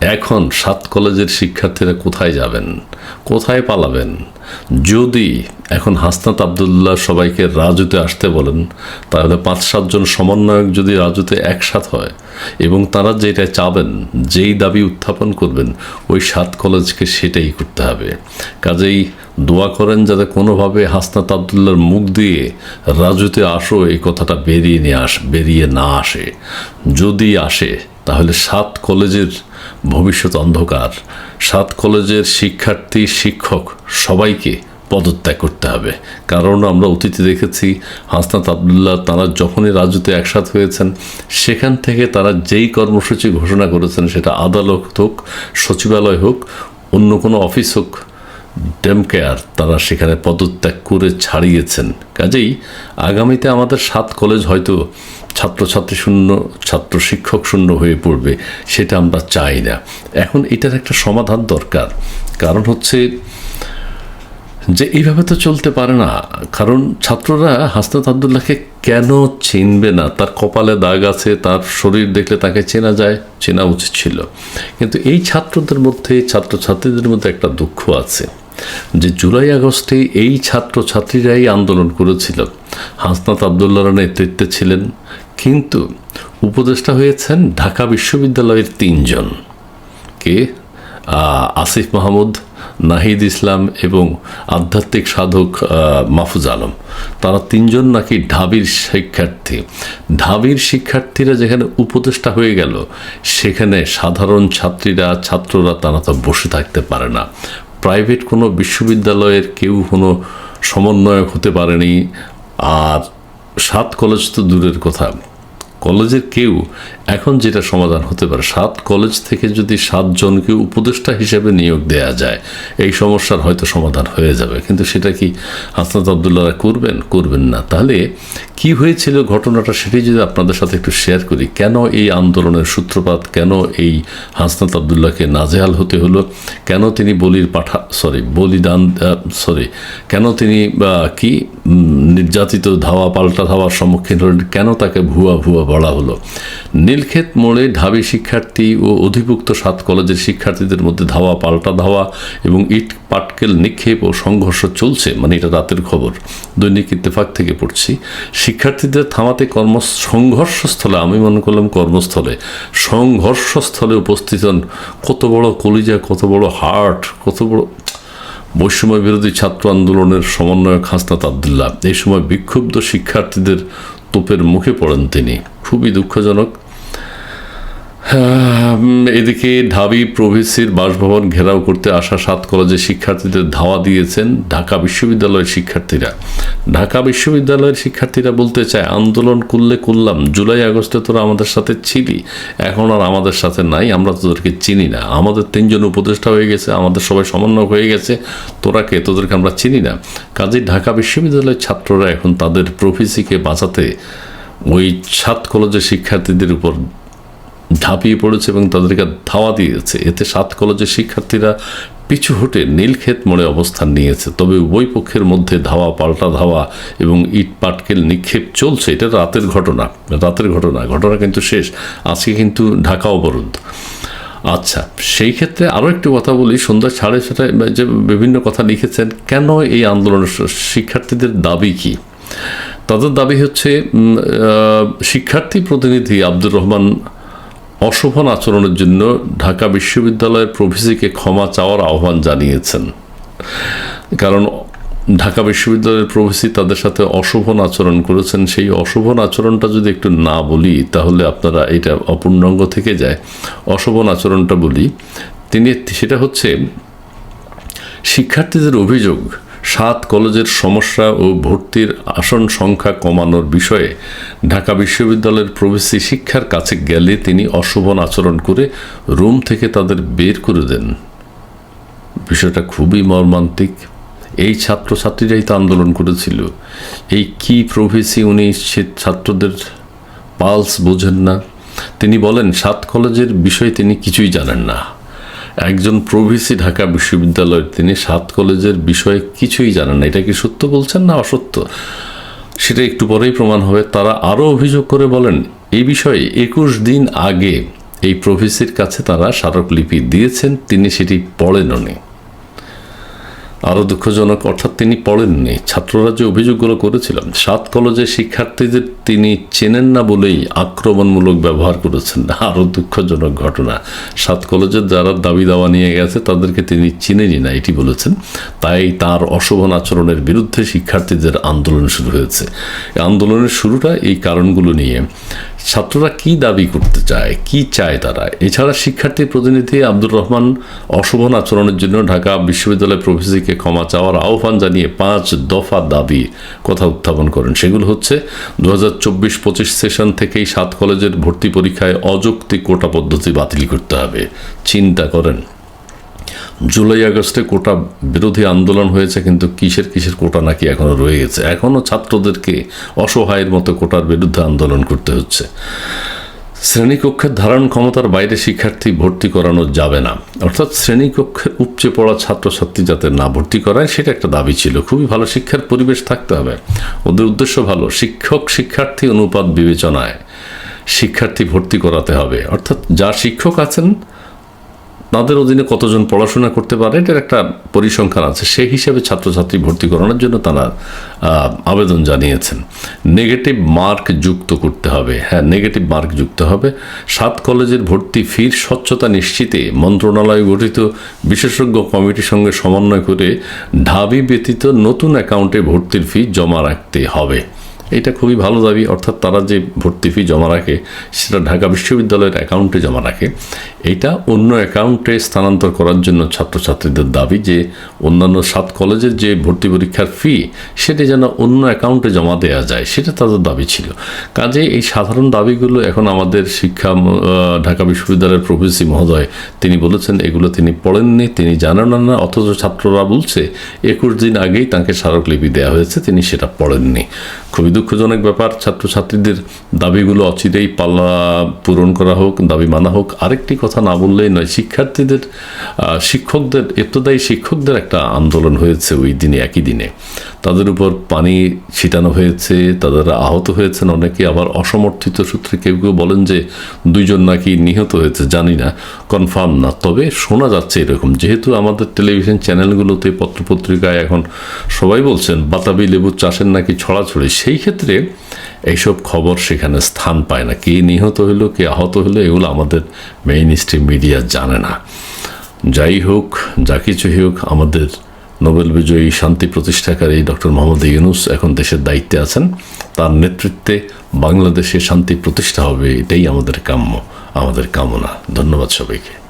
এখন সাত কলেজের শিক্ষার্থীরা কোথায় যাবেন? কোথায় পালাবেন? যদি এখন হাসনাত আবদুল্লাহ সবাইকে রাজুতে আসতে বলেন, তাহলে পাঁচ সাতজন সমন্বয়ক যদি রাজুতে একসাথ হয় এবং তারা যেটা চাবেন, যেই দাবি উত্থাপন করবেন, ওই সাত কলেজকে সেটাই করতে হবে। কাজেই দোয়া করেন যাতে কোনোভাবে হাসনাত আবদুল্লার মুখ দিয়ে রাজুতে আসো, এই কথাটা বেরিয়ে নিয়ে আস, বেরিয়ে না আসে। যদি আসে তাহলে সাত কলেজের ভবিষ্যৎ অন্ধকার, সাত কলেজের শিক্ষার্থী, শিক্ষক সবাইকে পদত্যাগ করতে হবে। কারণ আমরা অতীতে দেখেছি, হাসনাত আবদুল্লাহ তারা যখনই রাজুতে একসাথ হয়েছেন, সেখান থেকে তারা যেই কর্মসূচি ঘোষণা করেছেন সেটা আদালত হোক, সচিবালয় হোক, অন্য কোনো অফিস হোক ডেম কেয়ার তারা সেখানে পদত্যাগ করে ছাড়িয়েছেন। কাজেই আগামীতে আমাদের সাত কলেজ হয়তো ছাত্রছাত্রী শূন্য, ছাত্র শিক্ষক শূন্য হয়ে পড়বে, সেটা আমরা চাই না। এখন এটার একটা সমাধান দরকার। কারণ হচ্ছে যে এইভাবে তো চলতে পারে না। কারণ ছাত্ররা হাসনাত আবদুল্লাহকে কেন চিনবে না? তার কপালে দাগ আছে, তার শরীর দেখলে তাকে চেনা যায়, চেনা উচিত ছিল। কিন্তু এই ছাত্রদের মধ্যে, ছাত্রছাত্রীদের মধ্যে একটা দুঃখ আছে। যে জুলাই আগস্টে এই ছাত্রছাত্রীরাই আন্দোলন করেছিল। হাসনাত আবদুল্লাহর নেতৃত্বে ছিলেন, কিন্তু উপদেষ্টা হয়েছেন ঢাকা বিশ্ববিদ্যালয়ের তিনজন। কে? আসিফ মাহমুদ, নাহিদ ইসলাম এবং আধ্যাত্মিক সাধক মাহফুজ আলম। তারা তিনজন নাকি ঢাবির শিক্ষার্থী। ঢাবির শিক্ষার্থীরা যেখানে উপদেষ্টা হয়ে গেল, সেখানে সাধারণ ছাত্রীরা, ছাত্ররা তারা তো বসে থাকতে পারে না। প্রাইভেট কোনো বিশ্ববিদ্যালয়ের কেউ কোনো সমন্বয়ক হতে পারেনি। আর সাত কলেজ তো দূরের কথা। কলেজের কেউ এখন যেটা সমাধান হতে পারে, সাত কলেজ থেকে যদি সাতজনকে উপদেষ্টা হিসেবে নিয়োগ দেয়া যায়, এই সমস্যার হয়তো সমাধান হয়ে যাবে। কিন্তু সেটা কি হাসনাত আবদুল্লাহরা করবেন? করবেন না। তাহলে কি হয়েছিল ঘটনাটা সেটাই যদি আপনাদের সাথে একটু শেয়ার করি। কেন এই আন্দোলনের সূত্রপাত? কেন এই হাসনাত আবদুল্লাহকে নাজেহাল হতে হলো? কেন তিনি বলির পাঠা সরি বলিদান সরি কেন তিনি কি নির্যাতিত ধাওয়া, পাল্টা ধাওয়ার সম্মুখীন হলেন? কেন তাকে ভুয়া ভুয়া বলা হলো? নীলক্ষেত মোড়ে ঢাবি শিক্ষার্থী ও অধিভুক্ত সাত কলেজের শিক্ষার্থীদের মধ্যে ধাওয়া, পাল্টা ধাওয়া এবং ইট, পাটকেল নিক্ষেপ ও সংঘর্ষ চলছে। মানে এটা রাতের খবর। দৈনিক ইত্তেফাক থেকে পড়ছি। শিক্ষার্থীদের থামাতে কর্ম, সংঘর্ষস্থলে, আমি মনে করলাম কর্মস্থলে, সংঘর্ষস্থলে উপস্থিত হন কত বড় কলিজা, কত বড় হার্ট কত বড় বৈষম্য বিরোধী ছাত্র আন্দোলনের সমন্বয়ক হাসনাত আবদুল্লাহ। এই সময় বিক্ষুব্ধ শিক্ষার্থীদের তোপের মুখে পড়েন তিনি। খুবই দুঃখজনক। এদিকে ঢাবি প্রভিসির বাসভবন ঘেরাও করতে আসা সাত কলেজের শিক্ষার্থীদের ধাওয়া দিয়েছেন ঢাকা বিশ্ববিদ্যালয়ের শিক্ষার্থীরা। ঢাকা বিশ্ববিদ্যালয়ের শিক্ষার্থীরা বলতে চায়, আন্দোলন করলে করলাম, জুলাই আগস্টে তোরা আমাদের সাথে ছিলি, এখন আর আমাদের সাথে নাই, আমরা তোদেরকে চিনি না। আমাদের তিনজন উপদেষ্টা হয়ে গেছে, আমাদের সবাই সমন্বয় হয়ে গেছে, তোরা কে? তোদেরকে আমরা চিনি না। কাজেই ঢাকা বিশ্ববিদ্যালয়ের ছাত্ররা এখন তাদের প্রভিসিকে বাঁচাতে ওই সাত কলেজের শিক্ষার্থীদের উপর ঝাঁপিয়ে পড়েছে এবং তাদেরকে ধাওয়া দিয়েছে। এতে সাত কলেজের শিক্ষার্থীরা পিছু হটে নীলক্ষেত মোড়ে অবস্থান নিয়েছে। তবে উভয় পক্ষের মধ্যে ধাওয়া, পাল্টা ধাওয়া এবং ইট পাটকেল নিক্ষেপ চলছে। এটা রাতের ঘটনা রাতের ঘটনা। ঘটনা কিন্তু শেষ। আজকে কিন্তু ঢাকা অবরোধ। আচ্ছা সেই ক্ষেত্রে আরও একটু কথা বলি। সন্ধ্যা সাড়ে ছটায় যে বিভিন্ন কথা লিখেছেন, কেন এই আন্দোলনের শিক্ষার্থীদের দাবি কি? তাদের দাবি হচ্ছে শিক্ষার্থী প্রতিনিধি আব্দুর রহমান অশোভন আচরণের জন্য ঢাকা বিশ্ববিদ্যালয়ের প্রভিসিকে ক্ষমা চাওয়ার আহ্বান জানিয়েছেন। কারণ ঢাকা বিশ্ববিদ্যালয়ের প্রভেসি তাদের সাথে অশোভন আচরণ করেছেন। সেই অশোভন আচরণটা যদি একটু না বলি, তাহলে আপনারা এটা অপূর্ণাঙ্গ থেকে যায়। অশোভন আচরণটা বলি, তিনি, সেটা হচ্ছে শিক্ষার্থীদের অভিযোগ সাত কলেজের সমস্যা ও ভর্তির আসন সংখ্যা কমানোর বিষয়ে ঢাকা বিশ্ববিদ্যালয়ের প্রবেশী শিক্ষার কাছে গেলে তিনি অশোভন আচরণ করে রুম থেকে তাদের বের করে দেন। বিষয়টা খুবই মর্মান্তিক। এই ছাত্রছাত্রীরাই তো আন্দোলন করেছিল। এই কি প্রভেসি উনি ছাত্রদের পালস বোঝেন না। তিনি বলেন, সাত কলেজের বিষয়ে তিনি কিছুই জানেন না। একজন প্রভিসি ঢাকা বিশ্ববিদ্যালয়ের তিনি সাত কলেজের বিষয়ে কিছুই জানেন না। এটা কি সত্য বলছেন না অসত্য? সেটা একটু পরেই প্রমাণ হবে। তারা আরও অভিযোগ করে বলেন, এই বিষয়ে একুশ দিন আগে এই প্রভিসির কাছে তারা স্মারকলিপি দিয়েছেন, তিনি সেটি পড়েননি। আরও দুঃখজনক, অর্থাৎ তিনি পড়েননি। ছাত্ররা যে অভিযোগগুলো করেছিলাম সাত কলেজের শিক্ষার্থীদের তিনি চেনেন না বলেই আক্রমণমূলক ব্যবহার করেছেন। আরও দুঃখজনক ঘটনা। সাত কলেজের যারা দাবি দাওয়া নিয়ে গেছে, তাদেরকে তিনি চিনেনি না, এটি বলেছেন। তাই তার অশোভন আচরণের বিরুদ্ধে শিক্ষার্থীদের আন্দোলন শুরু হয়েছে। আন্দোলনের শুরুটা এই কারণগুলো নিয়ে। ছাত্ররা কি দাবি করতে চায়, কি চায় তারা? এছাড়া শিক্ষার্থী প্রতিনিধি আব্দুর রহমান অশোভন আচরণের জন্য ঢাকা বিশ্ববিদ্যালয়ের প্রফেসিকে ক্ষমা চাওয়ার আহ্বান জানিয়ে পাঁচ দফা দাবি কথা উত্থাপন করেন। সেগুলো হচ্ছে দু হাজার চব্বিশ পঁচিশ সেশন থেকেই সাত কলেজের ভর্তি পরীক্ষায় অযৌক্তিক কোটা পদ্ধতি বাতিল করতে হবে। চিন্তা করেন। জুলাই আগস্টে কোটা বিরোধী আন্দোলন হয়েছে, কিন্তু কিসের কিসের কোটা নাকি এখনও রয়ে গেছে? এখনও ছাত্রদেরকে অসহায়ের মতো কোটার বিরুদ্ধে আন্দোলন করতে হচ্ছে। শ্রেণীকক্ষের ধারণ ক্ষমতার বাইরে শিক্ষার্থী ভর্তি করানো যাবে না। অর্থাৎ শ্রেণীকক্ষে উপচে পড়া ছাত্রছাত্রী যাতে না ভর্তি করায়, সেটা একটা দাবি ছিল। খুবই ভালো শিক্ষার পরিবেশ থাকতে হবে। ওদের উদ্দেশ্য ভালো, শিক্ষক শিক্ষার্থী অনুপাত বিবেচনায় শিক্ষার্থী ভর্তি করাতে হবে। অর্থাৎ যা শিক্ষক আছেন তাদের অধীনে কতজন পড়াশোনা করতে পারে, এটার একটা পরিসংখ্যান আছে। সেই হিসাবে ছাত্রছাত্রী ভর্তি করানোর জন্য তারা আবেদন জানিয়েছেন। নেগেটিভ মার্ক যুক্ত করতে হবে। হ্যাঁ নেগেটিভ মার্ক যুক্ত হবে। সাত কলেজের ভর্তি ফির স্বচ্ছতা নিশ্চিতে মন্ত্রণালয় গঠিত বিশেষজ্ঞ কমিটির সঙ্গে সমন্বয় করে ঢাবি ব্যতীত নতুন অ্যাকাউন্টে ভর্তির ফি জমা রাখতে হবে। এটা খুবই ভালো দাবি। অর্থাৎ তারা যে ভর্তি ফি জমা রাখে, সেটা ঢাকা বিশ্ববিদ্যালয়ের অ্যাকাউন্টে জমা রাখে। এটা অন্য অ্যাকাউন্টে স্থানান্তর করার জন্য ছাত্রছাত্রীদের দাবি যে, অন্যান্য সাত কলেজের যে ভর্তি পরীক্ষার ফি, সেটা যেন অন্য অ্যাকাউন্টে জমা দেওয়া যায়, সেটা তাদের দাবি ছিল। কাজে এই সাধারণ দাবিগুলো এখন আমাদের শিক্ষা ঢাকা বিশ্ববিদ্যালয়ের প্রফেসি মহোদয় তিনি বলেছেন, এগুলো তিনি পড়েননি, তিনি জানেন না, অথচ ছাত্ররা বলছে, একুশ দিন আগেই তাকে স্মারকলিপি দেওয়া হয়েছে, তিনি সেটা পড়েননি। খুবই দুঃখজনক ব্যাপার। ছাত্রছাত্রীদের দাবিগুলো অচিরেই পাল্লা পূরণ করা হোক, দাবি মানা হোক। আরেকটি কথা না বললেই নয়, শিক্ষার্থীদের শিক্ষকদের, এতদায়ী শিক্ষকদের একটা আন্দোলন হয়েছে ওই দিনে, একই দিনে। তাদের উপর পানি ছিটানো হয়েছে, তাদের আহত হয়েছেন অনেকে। আবার অসমর্থিত সূত্রে কেউ কেউ বলেন যে দুইজন নাকি নিহত হয়েছে, জানি না, কনফার্ম না। তবে শোনা যাচ্ছে এরকম। যেহেতু আমাদের টেলিভিশন চ্যানেলগুলোতে পত্রপত্রিকায় এখন সবাই বলছেন, বাতাবি লেবু চাষের নাকি ছড়াছড়ি সেই ক্ষেত্রে এইসব খবর সেখানে স্থান পায় না। কে নিহত হলো, কে আহত হলো, এগুলো আমাদের মেইন স্ট্রিম মিডিয়া জানে না। যাই হোক, যা কিছুই হোক, আমাদের নোবেল বিজয়ী শান্তি প্রতিষ্ঠাকারী ডক্টর মোহাম্মদ ইউনুস এখন দেশের দায়িত্বে আছেন। তার নেতৃত্বে বাংলাদেশে শান্তি প্রতিষ্ঠা হবে, এটাই আমাদের কাম্য, আমাদের কামনা। ধন্যবাদ সবাইকে।